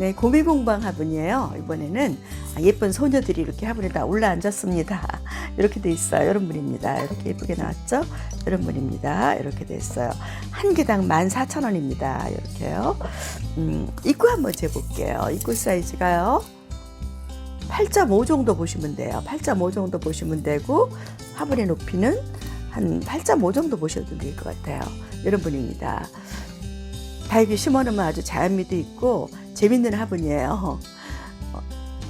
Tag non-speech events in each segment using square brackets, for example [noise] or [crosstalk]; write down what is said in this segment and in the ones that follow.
네, 고미공방 화분이에요. 이번에는 아, 예쁜 소녀들이 이렇게 화분에 다 올라앉았습니다. [laughs] 이렇게 돼 있어요. 이런 분입니다. 이렇게 예쁘게 나왔죠? 이런 분입니다. 이렇게 돼 있어요. 한 개당 14,000원입니다. 이렇게요. 음, 입구 한번 재볼게요. 입구 사이즈가요. 8.5 정도 보시면 돼요. 8.5 정도 보시면 되고 화분의 높이는 한 8.5 정도 보셔도 될 것 같아요. 이런 분입니다. 다육이 심어놓으면 아주 자연미도 있고 재밌는 화분이에요. 어,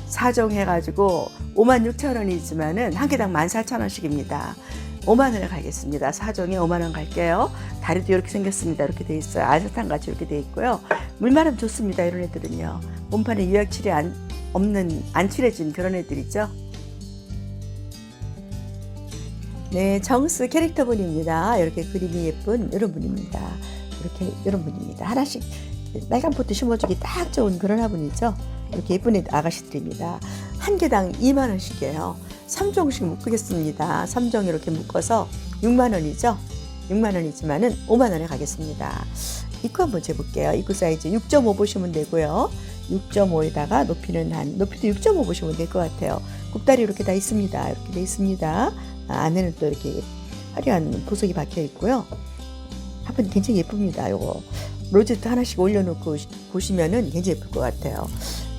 사종해가지고 5만 6천 원이지만은 한 개당 1만 4천 원씩입니다. 5만 원에 가겠습니다. 사종에 5만 원 갈게요. 다리도 이렇게 생겼습니다. 이렇게 돼 있어요. 알사탕 같이 이렇게 돼 있고요. 물마름 좋습니다. 이런 애들은요. 몸판에 유약칠이 안, 없는 안 칠해진 그런 애들이죠. 네, 정스 캐릭터 분입니다. 이렇게 그림이 예쁜 이런 분입니다. 이렇게 이런 분입니다. 하나씩 빨간 포트 심어주기 딱 좋은 그런 화분이죠. 이렇게 예쁜 애 아가씨들입니다. 한 개당 2만 원씩이에요. 3종씩 묶겠습니다. 3종 이렇게 묶어서 6만 원이죠. 6만 원이지만은 5만 원에 가겠습니다. 입구 한번 재볼게요. 입구 사이즈 6.5 보시면 되고요. 6.5에다가 높이는 한 높이도 6.5 보시면 될 것 같아요. 굽다리 이렇게 다 있습니다. 이렇게 돼 있습니다. 아, 안에는 또 이렇게 화려한 보석이 박혀 있고요. 화분 굉장히 예쁩니다. 요거 로제트 하나씩 올려놓고 보시면은 굉장히 예쁠 것 같아요.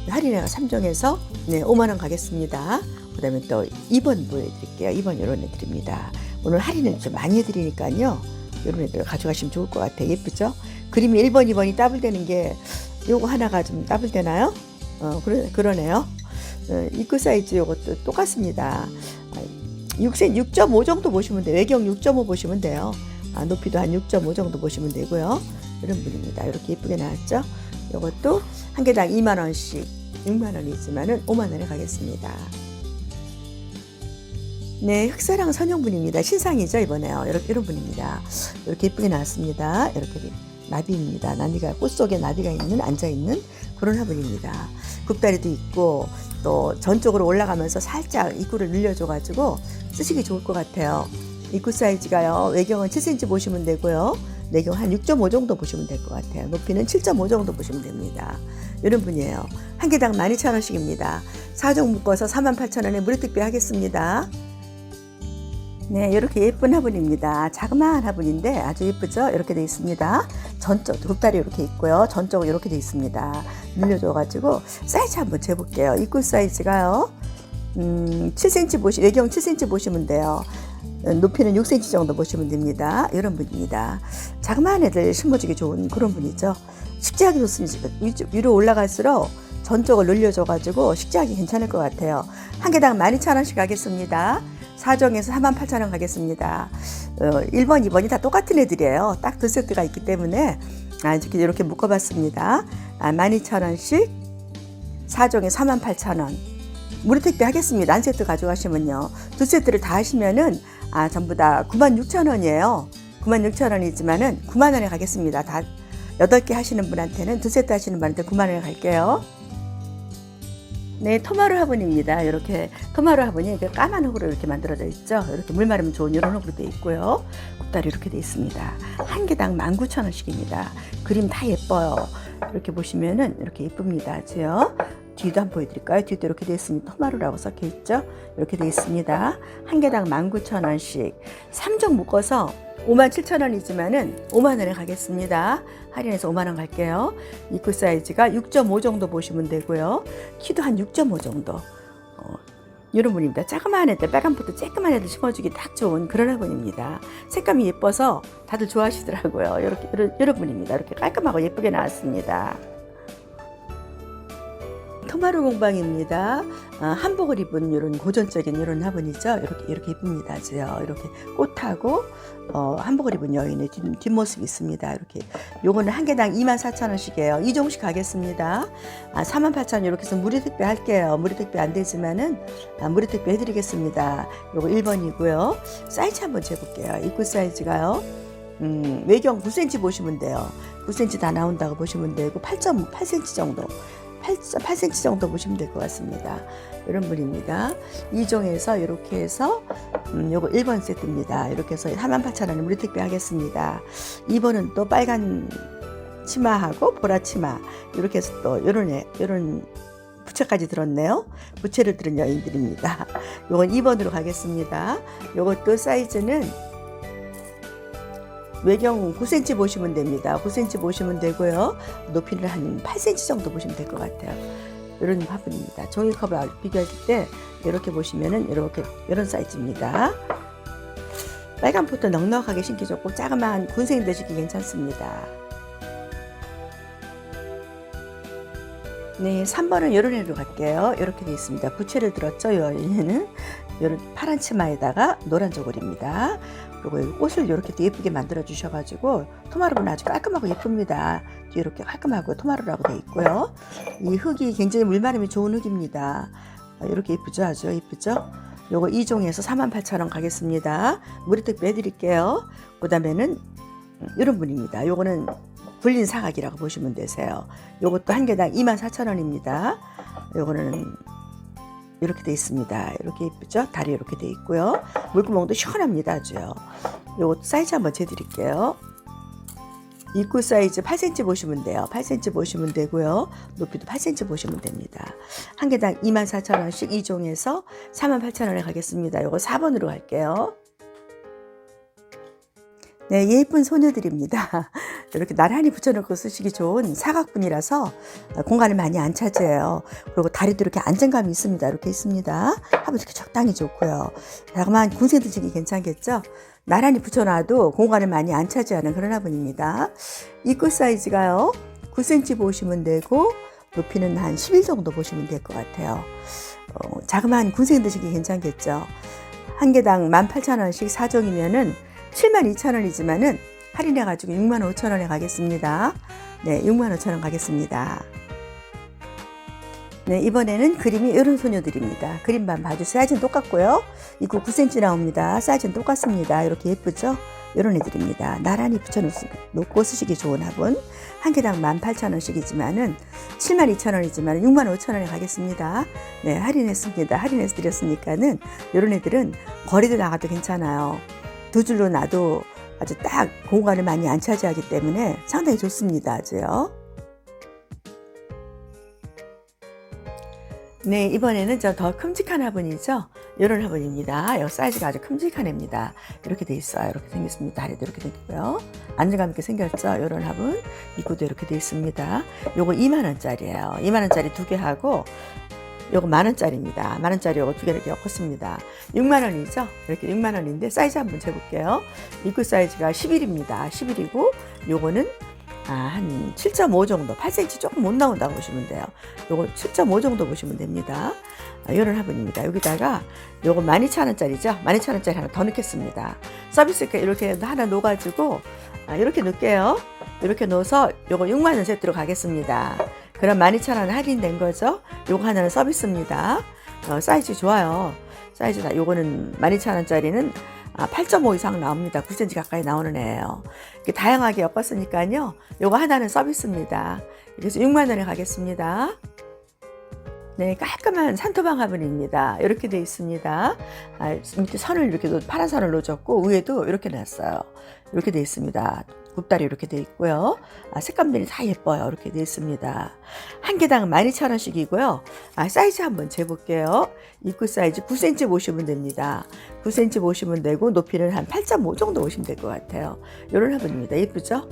할인회가 3종에서 네, 5만 원 가겠습니다. 그 다음에 또 2번 보여드릴게요. 2번 이런 애들입니다. 오늘 할인을 좀 많이 해드리니까요. 이런 애들 가져가시면 좋을 것 같아요. 예쁘죠? 그림이 1번, 2번이 더블되는 게 요거 하나가 좀 더블되나요? 어, 그러, 그러네요. 어, 입구 사이즈 요것도 똑같습니다. 6cm, 6.5 정도 보시면 돼요. 외경 6.5 보시면 돼요. 아, 높이도 한 6.5 정도 보시면 되고요. 이런 분입니다. 이렇게 예쁘게 나왔죠? 이것도 한 개당 2만 원씩 6만 원이지만은 5만 원에 가겠습니다. 네, 흑사랑 선영분입니다. 신상이죠 이번에요. 이렇게 이런 분입니다. 이렇게 예쁘게 나왔습니다. 이렇게 나비입니다. 나비가 꽃 속에 나비가 있는 앉아 있는 그런 화분입니다. 굽다리도 있고 또 전쪽으로 올라가면서 살짝 입구를 늘려줘가지고 쓰시기 좋을 것 같아요. 입구 사이즈가요. 외경은 7cm 보시면 되고요. 내경 한6.5 정도 보시면 될 것 같아요. 높이는 7.5 정도 보시면 됩니다. 이런 분이에요. 한 개당 12,000원씩입니다. 4종 묶어서 48,000원에 무료특비 하겠습니다. 네, 이렇게 예쁜 화분입니다. 자그마한 화분인데 아주 예쁘죠? 이렇게 되어 있습니다. 전쪽, 굽다리 이렇게 있고요. 전쪽은 이렇게 되어 있습니다. 늘려줘가지고 사이즈 한번 재볼게요. 입구 사이즈가요. 음, 7cm 보시, 외경 7cm 보시면 돼요. 높이는 6cm 정도 보시면 됩니다. 이런 분입니다. 자그마한 애들 심어주기 좋은 그런 분이죠. 식재하기 좋습니다. 위로 올라갈수록 전적을 늘려줘가지고 식재하기 괜찮을 것 같아요. 한 개당 12,000원씩 가겠습니다. 4종에서 48,000원 가겠습니다. 어, 1번, 2번이 다 똑같은 애들이에요. 딱 두 세트가 있기 때문에 아, 이렇게, 이렇게 묶어봤습니다. 아, 12,000원씩 4종에 48,000원. 무료 택배 하겠습니다. 한 세트 가져가시면요. 두 세트를 다 하시면은 아, 전부 다 96,000원이에요. 96,000원이지만은 9만 원에 가겠습니다. 다 8개 하시는 분한테는 두 세트 하시는 분한테 9만 원에 갈게요. 네, 토마루 화분입니다. 이렇게 토마루 화분이 이렇게 까만 흙으로 이렇게 만들어져 있죠. 이렇게 물 마르면 좋은 이런 흙으로 되어 있고요. 굽다리 이렇게 되어 있습니다. 한 개당 19,000원씩입니다. 그림 다 예뻐요. 이렇게 보시면은 이렇게 예쁩니다. 아주요. 뒤도 한번 보여드릴까요? 뒤도 이렇게 되어 있습니다. 토마루라고 적혀 있죠? 이렇게 되어 있습니다. 한 개당 19,000원씩. 3종 묶어서 57,000원이지만은 5만원에 가겠습니다. 할인해서 5만원 갈게요. 입구 사이즈가 6.5 정도 보시면 되고요. 키도 한 6.5 정도. 어, 이런 분입니다. 자그마한 애들, 빨간 포트 쬐끄만 애들 심어주기 딱 좋은 그런 화분입니다. 색감이 예뻐서 다들 좋아하시더라고요. 이렇게, 이런, 이런 분입니다. 이렇게 깔끔하고 예쁘게 나왔습니다. 토마루 공방입니다. 아, 한복을 입은 이런 고전적인 이런 화분이죠. 이렇게 이렇게 이쁩니다. 아주요. 이렇게 꽃하고 어, 한복을 입은 여인의 뒷, 뒷모습이 있습니다. 이렇게 요거는 한 개당 24,000원씩이에요. 이 종씩 가겠습니다. 아, 48,000원 이렇게 해서 무료 택배 할게요. 무료 택배 안 되지만은 아, 무료 택배 해드리겠습니다. 요거 1번이고요. 사이즈 한번 재볼게요. 입구 사이즈가요. 음, 외경 9cm 보시면 돼요. 9cm 다 나온다고 보시면 되고 8.8cm 정도. 8, 8cm 정도 보시면 될 것 같습니다. 이런 분입니다. 2종에서 이렇게 해서 음, 요거 1번 세트입니다. 이렇게 해서 48,000원에 무료 택배 하겠습니다. 2번은 또 빨간 치마하고 보라 치마 이렇게 해서 또 요런 애 요런 부채까지 들었네요. 부채를 들은 여인들입니다. 요건 2번으로 가겠습니다. 요것도 사이즈는 외경 9cm 보시면 됩니다. 9cm 보시면 되고요. 높이는 한 8cm 정도 보시면 될 것 같아요. 이런 화분입니다. 종이컵을 비교하실 때 이렇게 보시면은 이렇게 이런 사이즈입니다. 빨간 포트 넉넉하게 신기 좋고 자그마한 군생들 신기 괜찮습니다. 네, 3번은 이런 애로 갈게요. 이렇게 되어 있습니다. 부채를 들었죠. 얘는 이런 파란 치마에다가 노란 저고리입니다. 그리고 이 꽃을 이렇게 또 예쁘게 만들어 주셔가지고 토마르는 아주 깔끔하고 예쁩니다. 이렇게 깔끔하고 토마르라고 되어 있고요. 이 흙이 굉장히 물마름이 좋은 흙입니다. 아, 이렇게 예쁘죠? 아주 예쁘죠? 요거 2종에서 48,000원 가겠습니다. 무리특 빼드릴게요. 그 다음에는 이런 분입니다. 요거는 굴린 사각이라고 보시면 되세요. 요것도 한 개당 24,000원입니다. 요거는 이렇게 돼 있습니다. 이렇게 예쁘죠? 다리 이렇게 돼 있고요. 물구멍도 시원합니다. 아주요. 요거 사이즈 한번 재드릴게요. 입구 사이즈 8cm 보시면 돼요. 8cm 보시면 되고요. 높이도 8cm 보시면 됩니다. 한 개당 24,000원씩 2종에서 48,000원에 가겠습니다. 요거 4번으로 갈게요. 네, 예쁜 소녀들입니다. [laughs] 이렇게 나란히 붙여놓고 쓰시기 좋은 사각분이라서 공간을 많이 안 차지해요. 그리고 다리도 이렇게 안정감이 있습니다. 이렇게 있습니다. 하면 이렇게 적당히 좋고요. 다만 군생들 지기 괜찮겠죠? 나란히 붙여놔도 공간을 많이 안 차지하는 그런 화분입니다. 입구 사이즈가요. 9cm 보시면 되고 높이는 한11 정도 보시면 될 것 같아요. 어, 자그마한 군생 드시기 괜찮겠죠? 한 개당 18,000원씩 4종이면은 72,000원이지만은 할인해가지고 65,000원에 가겠습니다. 네, 65,000원 가겠습니다. 네, 이번에는 그림이 이런 소녀들입니다. 그림만 봐주세요. 사이즈는 똑같고요. 입구 9cm 나옵니다. 사이즈는 똑같습니다. 이렇게 예쁘죠? 이런 애들입니다. 나란히 붙여놓고 쓰시기 좋은 화분. 한 개당 18,000원씩이지만은 72,000원이지만 65,000원에 가겠습니다. 네, 할인했습니다. 할인해서 드렸으니까는 이런 애들은 거리도 나가도 괜찮아요. 두 줄로 놔도 아주 딱 공간을 많이 안 차지하기 때문에 상당히 좋습니다. 아주요. 네, 이번에는 저 더 큼직한 화분이죠. 이런 화분입니다. 이 사이즈가 아주 큼직한 애입니다. 이렇게 돼 있어요. 이렇게 생겼습니다. 다리도 이렇게 생겼고요. 안정감 있게 생겼죠. 이런 화분. 입구도 이렇게 돼 있습니다. 요거 2만 원짜리예요. 2만 원짜리 두 개 하고 요거 만원짜리입니다. 만원짜리 요거 두 개를 이렇게 엮었습니다. 6만원이죠? 이렇게 6만원인데 사이즈 한번 재볼게요. 입구 사이즈가 11입니다. 11이고 요거는 아, 한 7.5 정도, 8cm 조금 못 나온다고 보시면 돼요. 요거 7.5 정도 보시면 됩니다. 아, 요런 화분입니다. 여기다가 요거 12,000원짜리죠? 12,000원짜리 하나 더 넣겠습니다. 서비스 이렇게 하나 넣어가지고 아, 이렇게 넣을게요. 이렇게 넣어서 요거 6만원 세트로 가겠습니다. 그럼 12,000원 할인된 거죠? 요거 하나는 서비스입니다. 어, 사이즈 좋아요. 사이즈 다. 요거는 12,000원짜리는 아, 8.5 이상 나옵니다. 9cm 가까이 나오는 애예요. 이렇게 다양하게 엮었으니까요. 요거 하나는 서비스입니다. 그래서 6만 원에 가겠습니다. 네, 깔끔한 산토방 화분입니다. 이렇게 되어 있습니다. 아, 밑에 선을 이렇게 파란 선을 놓아줬고 위에도 이렇게 놨어요. 이렇게 되어 있습니다. 굽다리 이렇게 되어 있고요. 아, 색감들이 다 예뻐요. 이렇게 되어 있습니다. 한 개당 12,000원씩이고요. 아, 사이즈 한번 재볼게요. 입구 사이즈 9cm 보시면 됩니다. 9cm 보시면 되고 높이는 한 8.5 정도 보시면 될 것 같아요. 이런 화분입니다. 예쁘죠?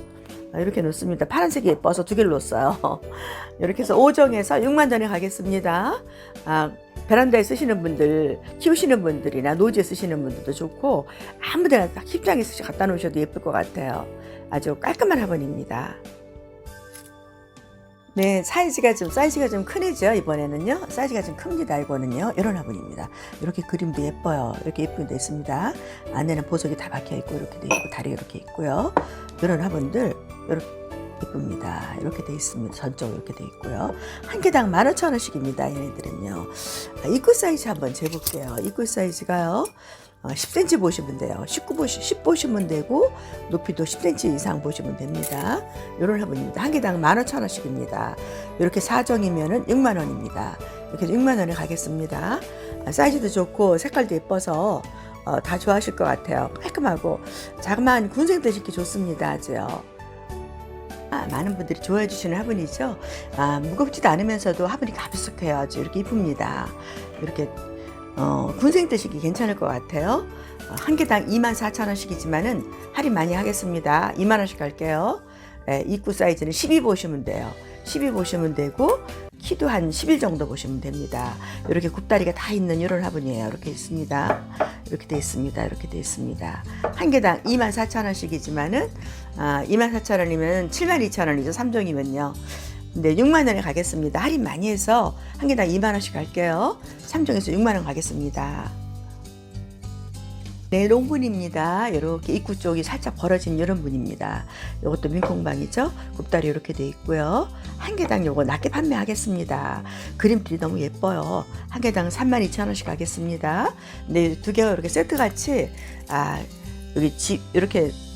아, 이렇게 놓습니다. 파란색이 예뻐서 두 개를 놓았어요. [laughs] 이렇게 해서 5정에서 6만 원에 가겠습니다. 아, 베란다에 쓰시는 분들, 키우시는 분들이나 노지에 쓰시는 분들도 좋고 아무데나 딱 힙장에 갖다 놓으셔도 예쁠 것 같아요. 아주 깔끔한 화분입니다. 네, 사이즈가 좀 사이즈가 좀 크네죠. 이번에는요. 사이즈가 좀 큽니다. 이거는요. 이런 화분입니다. 이렇게 그림도 예뻐요. 이렇게 예쁘게 되어 있습니다. 안에는 보석이 다 박혀 있고 이렇게 되어 있고 다리 이렇게 있고요. 이런 화분들 이렇게 예쁩니다. 이렇게 되어 있습니다. 전적으로 이렇게 되어 있고요. 한 개당 15,000원씩입니다. 얘네들은요. 아, 입구 사이즈 한번 재볼게요. 입구 사이즈가요. 10cm 어, 보시면 돼요. 19 보시, 10 보시면 되고 높이도 10cm 이상 보시면 됩니다. 이런 화분입니다. 한 개당 15,000원씩입니다. 이렇게 4정이면은 6만 원입니다. 이렇게 6만 원에 가겠습니다. 아, 사이즈도 좋고 색깔도 예뻐서 어, 다 좋아하실 것 같아요. 깔끔하고 자그마한 군생들 신기 좋습니다. 아주요. 아, 많은 분들이 좋아해 주시는 화분이죠. 아, 무겁지도 않으면서도 화분이 가볍숙해요. 아주 이렇게 이쁩니다. 이렇게 어, 군생 드시기 괜찮을 것 같아요. 어, 한 개당 24,000원씩이지만은 할인 많이 하겠습니다. 2만 원씩 할게요. 예, 입구 사이즈는 12 보시면 돼요. 12 보시면 되고 키도 한11 정도 보시면 됩니다. 이렇게 굽다리가 다 있는 이런 화분이에요. 이렇게 있습니다. 이렇게 돼 있습니다. 이렇게 돼 있습니다. 한 개당 24,000원씩이지만은 아, 24,000원이면 72,000원이죠. 3종이면요. 근데 6만 원에 가겠습니다. 할인 많이 해서 한 개당 2만 원씩 갈게요. 3종에서 6만 원 가겠습니다. 네, 롱분입니다. 이렇게 입구 쪽이 살짝 벌어진 이런 분입니다. 이것도 민콩방이죠. 굽다리 이렇게 돼 있고요. 한 개당 요거 낮게 판매하겠습니다. 그림들이 너무 예뻐요. 한 개당 32,000원씩 하겠습니다. 네, 두 개가 이렇게 세트 같이 아, 여기 집 이렇게 가-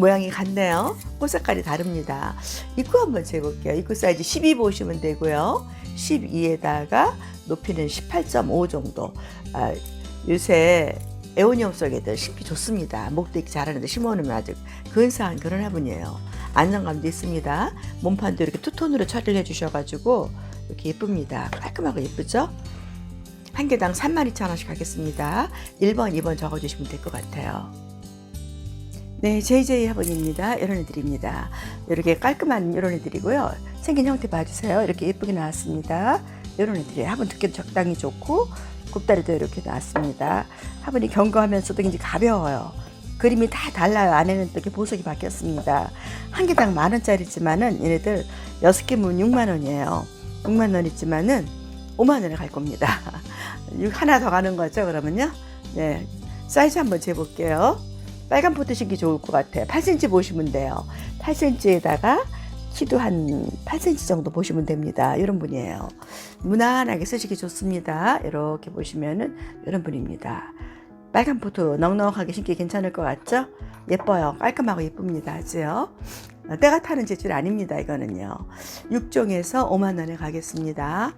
모양이 같네요. 꽃 색깔이 다릅니다. 입구 한번 재볼게요. 입구 사이즈 12 보시면 되고요. 12에다가 높이는 18.5 정도. 아, 요새 에오니움 속에들 심기 좋습니다. 목도 이렇게 자라는데 심어놓으면 아주 근사한 그런 화분이에요. 안정감도 있습니다. 몸판도 이렇게 투톤으로 처리를 해주셔가지고 이렇게 예쁩니다. 깔끔하고 예쁘죠? 한 개당 32,000원씩 하겠습니다. 1번, 2번 적어주시면 될 것 같아요. 네, JJ 화분입니다. 이런 애들입니다. 이렇게 깔끔한 이런 애들이고요. 생긴 형태 봐주세요. 이렇게 예쁘게 나왔습니다. 이런 애들이 화분 두께도 적당히 좋고 굽다리도 이렇게 나왔습니다. 화분이 견고하면서도 굉장히 가벼워요. 그림이 다 달라요. 안에는 또 이렇게 보석이 박혔습니다. 한 개당 만 원짜리지만은 얘네들 여섯 개면 6만 원이에요. 6만 원이지만은 5만 원에 갈 겁니다. [laughs] 육 하나 더 가는 거죠, 그러면요? 네. 사이즈 한번 재볼게요. 빨간 포트 신기 좋을 것 같아요. 8cm 보시면 돼요. 8cm에다가 키도 한 8cm 정도 보시면 됩니다. 이런 분이에요. 무난하게 쓰시기 좋습니다. 이렇게 보시면은 이런 분입니다. 빨간 포트 넉넉하게 신기 괜찮을 것 같죠? 예뻐요. 깔끔하고 예쁩니다. 아주요. 어, 때가 타는 재질 아닙니다. 이거는요. 6종에서 5만 원에 가겠습니다.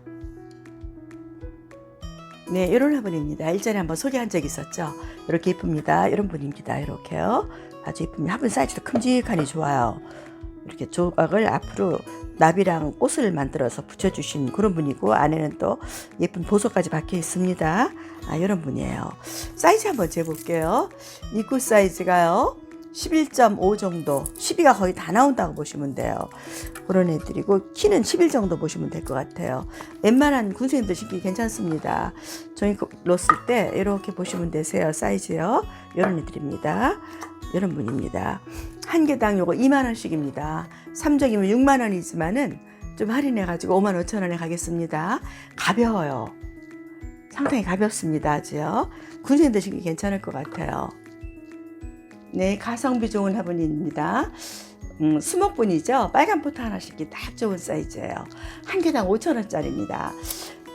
네, 이런 화분입니다. 일전에 한번 소개한 적 있었죠. 이렇게 예쁩니다. 이런 분입니다. 이렇게요. 아주 예쁩니다. 화분 사이즈도 큼직하니 좋아요. 이렇게 조각을 앞으로 나비랑 꽃을 만들어서 붙여주신 그런 분이고 안에는 또 예쁜 보석까지 박혀 있습니다. 아, 이런 분이에요. 사이즈 한번 재볼게요. 입구 사이즈가요. 11.5 정도, 12가 거의 다 나온다고 보시면 돼요. 그런 애들이고 키는 11 정도 보시면 될 것 같아요. 웬만한 군생들 신기 괜찮습니다. 저희 넣었을 때 이렇게 보시면 되세요. 사이즈요. 이런 애들입니다. 이런 분입니다. 한 개당 요거 2만 원씩입니다. 3종이면 6만 원이지만은 좀 할인해 가지고 5만 5천 원에 가겠습니다. 가벼워요. 상당히 가볍습니다. 아주요. 군생 드시기 괜찮을 것 같아요. 네, 가성비 좋은 화분입니다. 음, 수목분이죠. 빨간 포트 하나씩이 딱 좋은 사이즈예요. 한 개당 5천 원짜리입니다.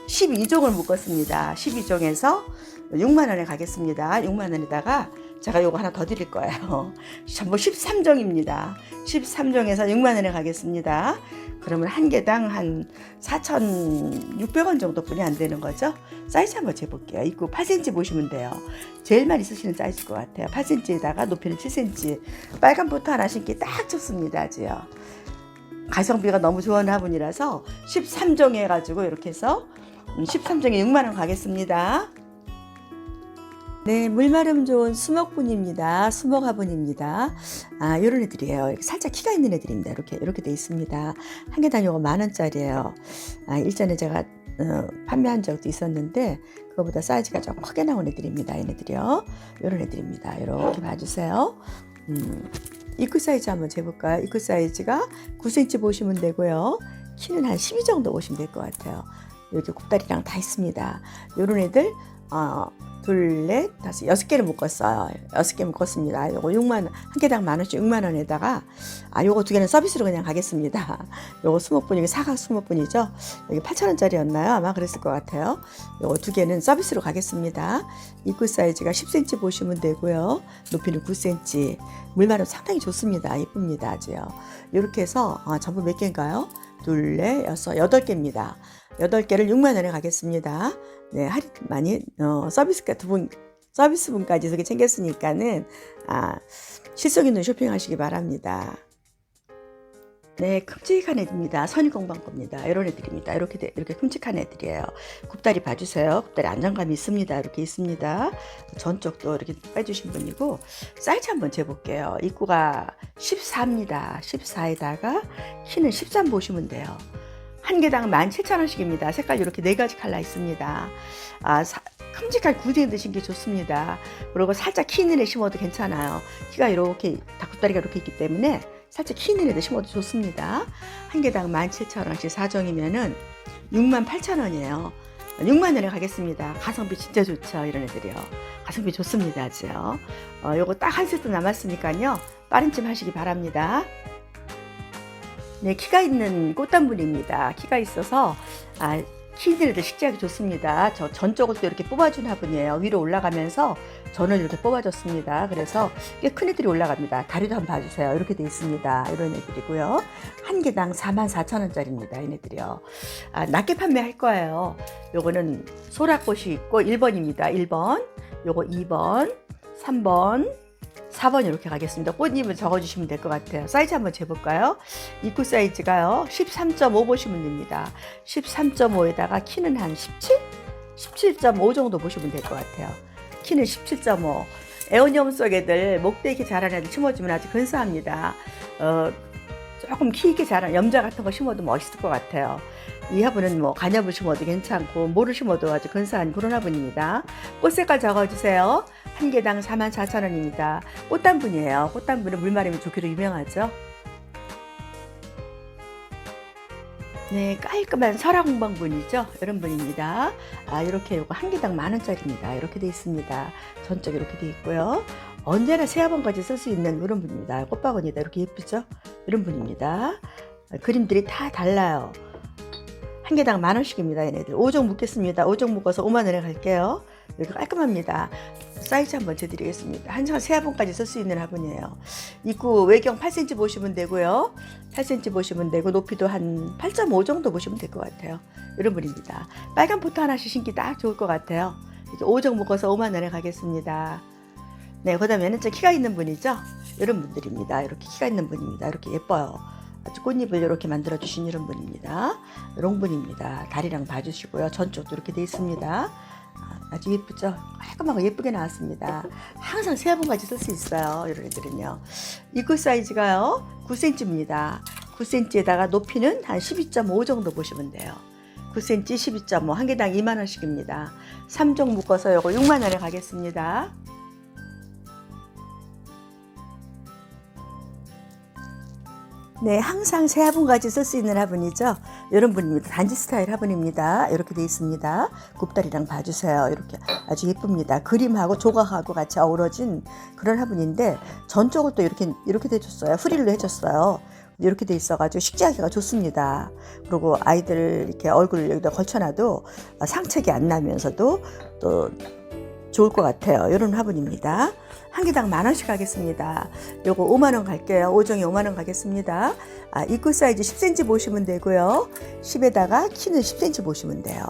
12종을 묶었습니다. 12종에서 6만 원에 가겠습니다. 6만 원에다가 제가 요거 하나 더 드릴 거예요. [laughs] 전부 13종입니다. 13종에서 6만 원에 가겠습니다. 그러면 한 개당 한 4,600원 정도뿐이 안 되는 거죠. 사이즈 한번 재볼게요. 입구 8cm 보시면 돼요. 제일 많이 쓰시는 사이즈일 것 같아요. 8cm에다가 높이는 7cm. 빨간 포트 하나 신기 딱 좋습니다. 아주요. 가성비가 너무 좋은 화분이라서 13종 해가지고 이렇게 해서 13종에 6만 원 가겠습니다. 네, 물마름 좋은 수목분입니다. 수목 화분입니다. 아, 요런 애들이에요. 살짝 키가 있는 애들입니다. 이렇게, 이렇게 돼 있습니다. 한 개당 요거 만 원짜리예요. 아, 일전에 제가 어, 판매한 적도 있었는데, 그거보다 사이즈가 좀 크게 나온 애들입니다. 얘네들이요. 요런 애들입니다. 이렇게 봐주세요. 음, 입구 사이즈 한번 재볼까요? 입구 사이즈가 9cm 보시면 되고요. 키는 한 12 정도 보시면 될 것 같아요. 이렇게 굽다리랑 다 있습니다. 요런 애들, 어, 둘, 넷, 다섯, 여섯 개를 묶었어요. 여섯 개 묶었습니다. 요거 6만 원, 한 개당 만 원씩 6만 원에다가, 아, 요거 두 개는 서비스로 그냥 가겠습니다. [laughs] 요거 수목분, 이게 사각 수목분이죠. 여기 8천 원짜리였나요? 아마 그랬을 것 같아요. 요거 두 개는 서비스로 가겠습니다. 입구 사이즈가 10cm 보시면 되고요. 높이는 9cm. 물마름 상당히 좋습니다. 예쁩니다. 아주요. 이렇게 해서, 아, 전부 몇 개인가요? 둘, 넷, 여섯, 여덟 개입니다. 여덟 개를 6만 원에 가겠습니다. 네, 할인 많이 어, 서비스가 두분 서비스 분까지 이렇게 챙겼으니까는 아, 실속 있는 쇼핑하시기 바랍니다. 네, 큼직한 애들입니다. 선유공방 겁니다. 이런 애들입니다. 이렇게 돼- 이렇게 큼직한 애들이에요. 굽다리 봐주세요. 굽다리 안정감이 있습니다. 이렇게 있습니다. 전쪽도 이렇게 빼주신 분이고 사이즈 한번 재볼게요. 입구가 14입니다. 14에다가 키는 13 보시면 돼요. 한 개당 17,000원씩입니다. 색깔 이렇게 네 가지 컬러 있습니다. 아, 사- 큼직한 구두에 드신 게 좋습니다. 그리고 살짝 키 있는 애 심어도 괜찮아요. 키가 이렇게 닭구다리가 이렇게 있기 때문에 살짝 키 있는 애들 심어도 좋습니다. 한 개당 17,000원씩 사정이면은 68,000원이에요. 6만 원에 가겠습니다. 가성비 진짜 좋죠. 이런 애들이요. 가성비 좋습니다. 아주요. 어, 요거 딱 한 세트 남았으니까요. 빠른 찜 하시기 바랍니다. 네, 키가 있는 꽃단분입니다. 키가 있어서 아, 키 있는 애들 식재하기 좋습니다. 저 전적을 또 이렇게 뽑아준 화분이에요. 위로 올라가면서 전을 이렇게 뽑아줬습니다. 그래서 꽤 큰 애들이 올라갑니다. 다리도 한번 봐주세요. 이렇게 돼 있습니다. 이런 애들이고요. 한 개당 44,000원짜리입니다. 얘네들이요. 아, 낮게 판매할 거예요. 요거는 소라꽃이 있고 1번입니다. 1번. 요거 2번, 3번, 4번 이렇게 가겠습니다. 꽃잎을 적어주시면 될 것 같아요. 사이즈 한번 재볼까요? 입구 사이즈가요. 13.5 보시면 됩니다. 13.5에다가 키는 한 17? 17.5 정도 보시면 될 것 같아요. 키는 17.5. 에어니엄 속 애들 목대 있게 자라는 애들 심어주면 아주 근사합니다. 어, 조금 키 있게 자란 염자 같은 거 심어도 멋있을 것 같아요. 이 화분은 뭐 간엽을 심어도 괜찮고 모를 심어도 아주 근사한 그런 화분입니다. 꽃 색깔 적어주세요. 한 개당 44,000원입니다. 꽃단분이에요. 꽃단분은 물마름이 좋기로 유명하죠. 네, 깔끔한 설화공방분이죠. 이런 분입니다. 아, 이렇게 요거 한 개당 만 원짜리입니다. 이렇게 돼 있습니다. 전적 이렇게 돼 있고요. 언제나 세 화분까지 쓸 수 있는 이런 분입니다. 꽃바구니다. 이렇게 예쁘죠? 이런 분입니다. 아, 그림들이 다 달라요. 한 개당 만 원씩입니다. 얘네들. 5종 묶겠습니다. 5종 묶어서 5만 원에 갈게요. 이렇게 깔끔합니다. 사이즈 한번 재드리겠습니다. 한장세 화분까지 쓸 수 있는 화분이에요. 입구 외경 8cm 보시면 되고요. 8cm 보시면 되고 높이도 한 8.5 정도 보시면 될 것 같아요. 이런 분입니다. 빨간 포트 하나씩 신기 딱 좋을 것 같아요. 이렇게 5종 묶어서 5만 원에 가겠습니다. 네, 그 다음에는 저 키가 있는 분이죠. 이런 분들입니다. 이렇게 키가 있는 분입니다. 이렇게 예뻐요. 아주 꽃잎을 이렇게 만들어 주신 이런 분입니다. 이런 분입니다. 다리랑 봐주시고요. 전쪽도 이렇게 돼 있습니다. 아, 아주 예쁘죠? 깔끔하고 예쁘게 나왔습니다. 항상 세 분까지 쓸 수 있어요. 이런 애들은요. 입구 사이즈가요. 9cm입니다. 9cm에다가 높이는 한 12.5 정도 보시면 돼요. 9cm 12.5 한 개당 2만 원씩입니다. 3종 묶어서 요거 6만 원에 가겠습니다. 네, 항상 새 화분까지 쓸 수 있는 화분이죠. 이런 분입니다. 단지 스타일 화분입니다. 이렇게 돼 있습니다. 굽다리랑 봐주세요. 이렇게 아주 예쁩니다. 그림하고 조각하고 같이 어우러진 그런 화분인데 전적으로 또 이렇게 이렇게 돼줬어요. 후릴로 해줬어요. 이렇게 돼 있어가지고 식재하기가 좋습니다. 그리고 아이들 이렇게 얼굴 여기다 걸쳐놔도 상책이 안 나면서도 또 좋을 것 같아요. 이런 화분입니다. 한 개당 만 원씩 가겠습니다. 요거 5만 원 갈게요. 5종에 5만 원 가겠습니다. 아, 입구 사이즈 10cm 보시면 되고요. 10에다가 키는 10cm 보시면 돼요.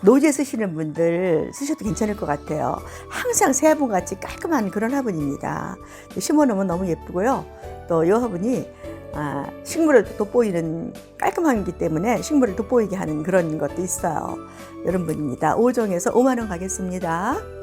노제 쓰시는 분들 쓰셔도 괜찮을 것 같아요. 항상 새 화분 같이 깔끔한 그런 화분입니다. 심어놓으면 너무 예쁘고요. 또 이 화분이 아, 식물을 돋보이는 깔끔하기 때문에 식물을 돋보이게 하는 그런 것도 있어요. 이런 분입니다. 5종에서 5만 원 가겠습니다.